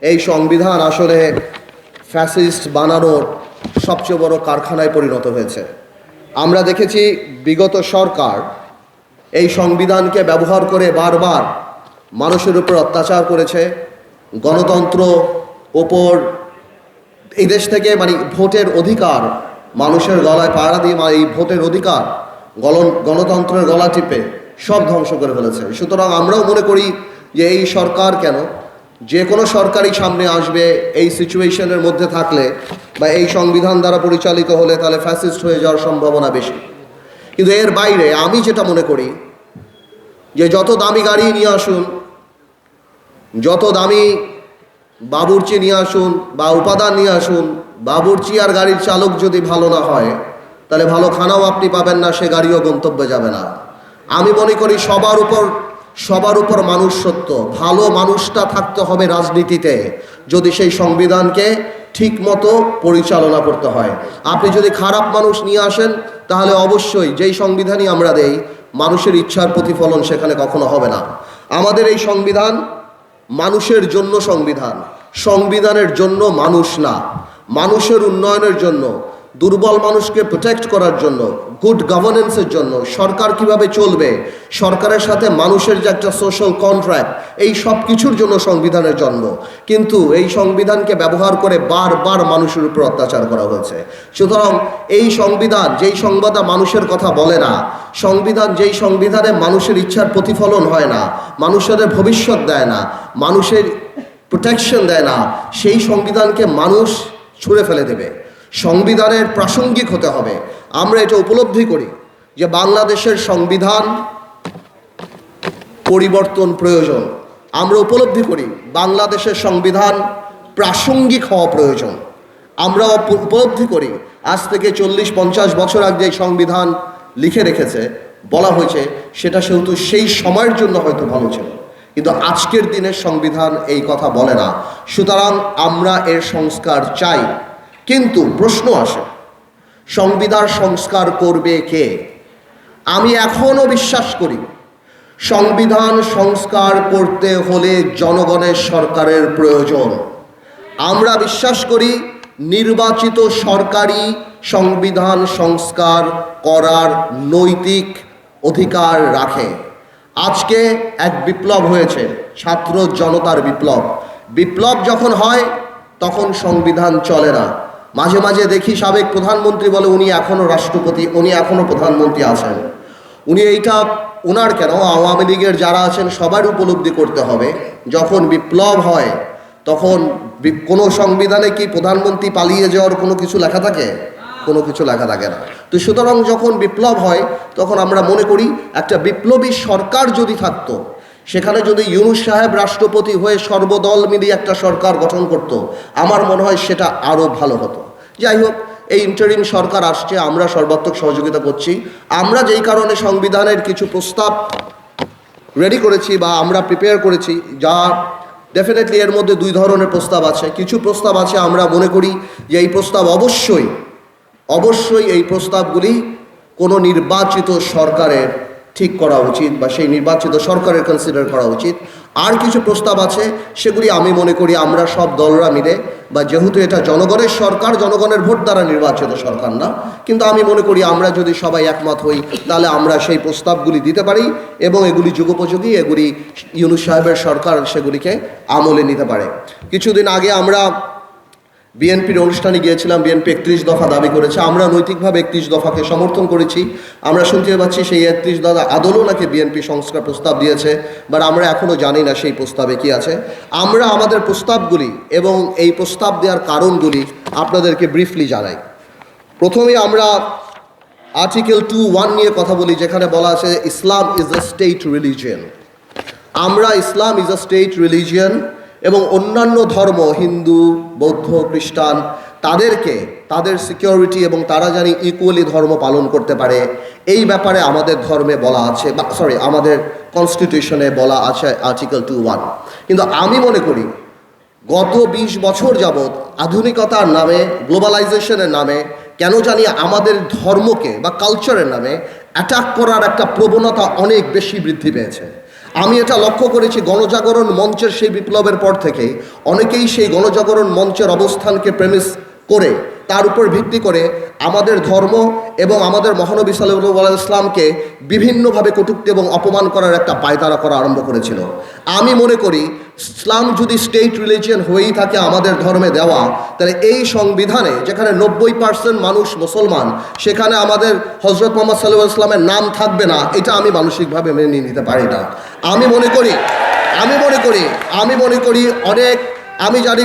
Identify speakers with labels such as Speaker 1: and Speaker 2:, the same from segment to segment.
Speaker 1: এই সংবিধান আসলে ফ্যাসিস্ট বানানোর সবচেয়ে বড় কারখানায় পরিণত হয়েছে। আমরা দেখেছি বিগত সরকার এই সংবিধানকে ব্যবহার করে বারবার মানুষের উপর অত্যাচার করেছে। গণতন্ত্র ওপর এই দেশ থেকে মানে ভোটের অধিকার, মানুষের গলায় পাড়া দিয়ে মানে এই ভোটের অধিকার গণ- গণতন্ত্রের গলা টিপে সব ধ্বংস করে ফেলেছে। সুতরাং আমরাও মনে করি যে এই সরকার কেন যে কোনো সরকারই সামনে আসবে, এই সিচুয়েশনের মধ্যে থাকলে বা এই সংবিধান দ্বারা পরিচালিত হলে তাহলে ফ্যাসিস্ট হয়ে যাওয়ার সম্ভাবনা বেশি। কিন্তু এর বাইরে আমি যেটা মনে করি, যে যত দামি গাড়ি নিয়ে আসুন, যত দামি বাবুর্চি নিয়ে আসুন বা উপাদান নিয়ে আসুন, বাবুর্চি আর গাড়ির চালক যদি ভালো না হয়, তাহলে ভালো খানাও আপনি পাবেন না, সে গাড়িও গন্তব্যে যাবে না। আমি মনে করি সবার উপর সবার উপর মানুষ সত্য। ভালো মানুষটা থাকতে হবে রাজনীতিতে, যদি সেই সংবিধানকে ঠিক মতো পরিচালনা করতে হয়। আপনি যদি খারাপ মানুষ নিয়ে আসেন, তাহলে অবশ্যই যেই সংবিধানই আমরা দেই, মানুষের ইচ্ছার প্রতিফলন সেখানে কখনো হবে না। আমাদের এই সংবিধান মানুষের জন্য সংবিধান। সংবিধানের জন্য মানুষ না। মানুষের উন্নয়নের জন্য, দুর্বল মানুষকে প্রোটেক্ট করার জন্য গুড গভর্নেন্সের জন্য সরকার কীভাবে চলবে? সরকারের সাথে মানুষের যে একটা সোশ্যাল কন্ট্রাক্ট এই সব কিছুর জন্য সংবিধানের জন্ম। কিন্তু এই সংবিধানকে ব্যবহার করে বারবার মানুষের উপর অত্যাচার করা হয়েছে। সুতরাং এই সংবিধান, যেই সংবাদা মানুষের কথা বলে না, সংবিধান যেই সংবিধানে মানুষের ইচ্ছার প্রতিফলন হয় না, মানুষের ভবিষ্যৎ দেয় না, মানুষের প্রোটেকশন দেয় না, সেই সংবিধানকে মানুষ ছুঁড়ে ফেলে দেবে। সংবিধানের প্রাসঙ্গিক হতে হবে। আমরা এটা উপলব্ধি করি যে বাংলাদেশের সংবিধান পরিবর্তন প্রয়োজন। আমরা উপলব্ধি করি বাংলাদেশের সংবিধান প্রাসঙ্গিক হওয়া প্রয়োজন। আমরা উপলব্ধি করি আজ থেকে চল্লিশ পঞ্চাশ বছর আগে যে সংবিধান লিখে রেখেছে, বলা হয়েছে, সেটা সেহেতু সেই সময়ের জন্য হয়তো ভালো ছিল। কিন্তু আজকের দিনের সংবিধান এই কথা বলে না। সুতরাং আমরা এর সংস্কার চাই। কিন্তু প্রশ্ন আসে সংবিধান সংস্কার করবে কে? আমি এখনও বিশ্বাস করি, সংবিধান সংস্কার করতে হলে জনগণের সরকারের প্রয়োজন। আমরা বিশ্বাস করি, নির্বাচিত সরকারি সংবিধান সংস্কার করার নৈতিক অধিকার রাখে। আজকে এক বিপ্লব হয়েছে, ছাত্র জনতার বিপ্লব। বিপ্লব যখন হয়, তখন সংবিধান চলে না। মাঝে মাঝে দেখি সাবেক প্রধানমন্ত্রী বলে উনি এখনও রাষ্ট্রপতি, উনি এখনও প্রধানমন্ত্রী আছেন। উনি এইটা ওনার কেন? আওয়ামী লীগের যারা আছেন সবার উপলব্ধি করতে হবে। যখন বিপ্লব হয়, তখন কোনো সংবিধানে কি প্রধানমন্ত্রী পালিয়ে যাওয়ার কোনো কিছু লেখা থাকে? কোনো কিছু লেখা থাকে না। তো সুতরাং যখন বিপ্লব হয়, তখন আমরা মনে করি একটা বিপ্লবী সরকার যদি থাকতো সেখানে যদি ইউনুস সাহেব রাষ্ট্রপতি হয়ে সর্বদল মিলিয়ে একটা সরকার গঠন করত, আমার মনে হয় সেটা আরও ভালো হতো। যাই হোক, এই ইন্টারিম সরকার আসছে, আমরা সর্বাত্মক সহযোগিতা করছি। আমরা যেই কারণে সংবিধানের কিছু প্রস্তাব রেডি করেছি বা আমরা প্রিপেয়ার করেছি, যা ডেফিনেটলি এর মধ্যে দুই ধরনের প্রস্তাব আছে। কিছু প্রস্তাব আছে, আমরা মনে করি যে এই প্রস্তাব অবশ্যই অবশ্যই এই প্রস্তাবগুলি কোনো নির্বাচিত সরকারের ঠিক করা উচিত বা সেই নির্বাচিত সরকারের কনসিডার করা উচিত। আর কিছু প্রস্তাব আছে, সেগুলি আমি মনে করি আমরা সব দলরা মিলে বা যেহেতু এটা জনগণের সরকার, জনগণের ভোট দ্বারা নির্বাচিত সরকার না, কিন্তু আমি মনে করি আমরা যদি সবাই একমত হই, তাহলে আমরা সেই প্রস্তাবগুলি দিতে পারি এবং এগুলি যুগোপযোগী, এগুলি ইউনুস সাহেবের সরকার সেগুলিকে আমলে নিতে পারে। কিছুদিন আগে আমরা বিএনপির অনুষ্ঠানে গিয়েছিলাম, বিএনপি একত্রিশ দফা দাবি করেছে, আমরা নৈতিকভাবে একত্রিশ দফাকে সমর্থন করেছি, আমরা শুনতে পাচ্ছি সেই একত্রিশ দফা আদলও নাকি বিএনপি সংস্কার প্রস্তাব দিয়েছে বাট আমরা এখনও জানি না সেই প্রস্তাবে কি আছে। আমরা আমাদের প্রস্তাবগুলি এবং এই প্রস্তাব দেওয়ার কারণগুলি আপনাদেরকে ব্রিফলি জানাই। প্রথমে আমরা আর্টিকেল টু ওয়ান নিয়ে কথা বলি, যেখানে বলা আছে Islam is a state religion আমরা Islam is a state religion এবং অন্যান্য ধর্ম, হিন্দু, বৌদ্ধ, খ্রিস্টান, তাদেরকে, তাদের সিকিউরিটি এবং তারা জানি ইকুয়ালি ধর্ম পালন করতে পারে। এই ব্যাপারে আমাদের ধর্মে বলা আছে, বা সরি আমাদের কনস্টিটিউশনে বলা আছে আর্টিকেল টু ওয়ান কিন্তু আমি মনে করি, গত ২০ বছর যাবৎ আধুনিকতার নামে গ্লোবালাইজেশনের নামে, কেন জানি আমাদের ধর্মকে বা কালচারের নামে অ্যাটাক করার একটা প্রবণতা অনেক বেশি বৃদ্ধি পেয়েছে। আমি এটা লক্ষ্য করেছি গণজাগরণ মঞ্চের সেই বিপ্লবের পর থেকে। অনেকেই সেই গণজাগরণ মঞ্চের অবস্থানকে প্রেমিস করে তার উপর ভিত্তি করে আমাদের ধর্ম এবং আমাদের মহানবী সাল্লাহ ইসলামকে বিভিন্নভাবে কটুক্তি এবং অপমান করার একটা পায়তারা করা আরম্ভ করেছিল। আমি মনে করি, ইসলাম যদি স্টেট রিলিজিয়ন হয়েই থাকে আমাদের ধর্মে দেওয়া, তাহলে এই সংবিধানে যেখানে নব্বই পার্সেন্ট মানুষ মুসলমান, সেখানে আমাদের হজরত মোহাম্মদ সাল্লাহ ইসলামের নাম থাকবে না, এটা আমি মানসিকভাবে মেনে নিতে পারি না। আমি মনে করি, আমি মনে করি, আমি মনে করি অনেক, আমি জানি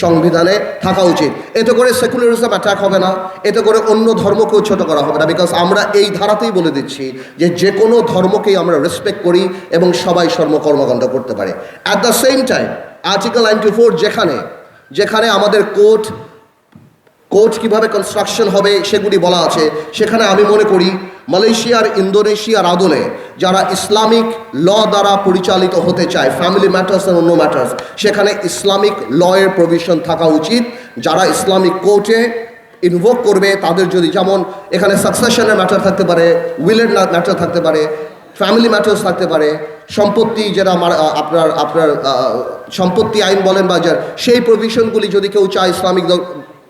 Speaker 1: সংবিধানে থাকা উচিত। এতে করে সেকুলারিজম অ্যাটাক হবে না, এতে করে অন্য ধর্মকেও ছোট করা হবে না বিকজ আমরা এই ধারাতেই বলে দিচ্ছি যে যে কোনো ধর্মকেই আমরা রেসপেক্ট করি এবং সবাই সর্ব কর্মকাণ্ড করতে পারে। At the same time article ninety four যেখানে যেখানে আমাদের কোর্ট কোর্ট কীভাবে কনস্ট্রাকশন হবে সেগুলি বলা আছে, সেখানে আমি মনে করি মালয়েশিয়ার ইন্দোনেশিয়ার আদলে যারা ইসলামিক ল দ্বারা পরিচালিত হতে চায় ফ্যামিলি ম্যাটার্স আর অন্য ম্যাটার্স সেখানে ইসলামিক লয়ের প্রভিশন থাকা উচিত। যারা ইসলামিক কোর্টে ইনভোক করবে, তাদের যদি যেমন এখানে সাকসেশনের ম্যাটার থাকতে পারে উইলের ম্যাটার থাকতে পারে ফ্যামিলি ম্যাটার্স থাকতে পারে, সম্পত্তি যেটা আপনার আপনার সম্পত্তি আইন বলেন বা সেই প্রভিশনগুলি যদি কেউ চায় ইসলামিক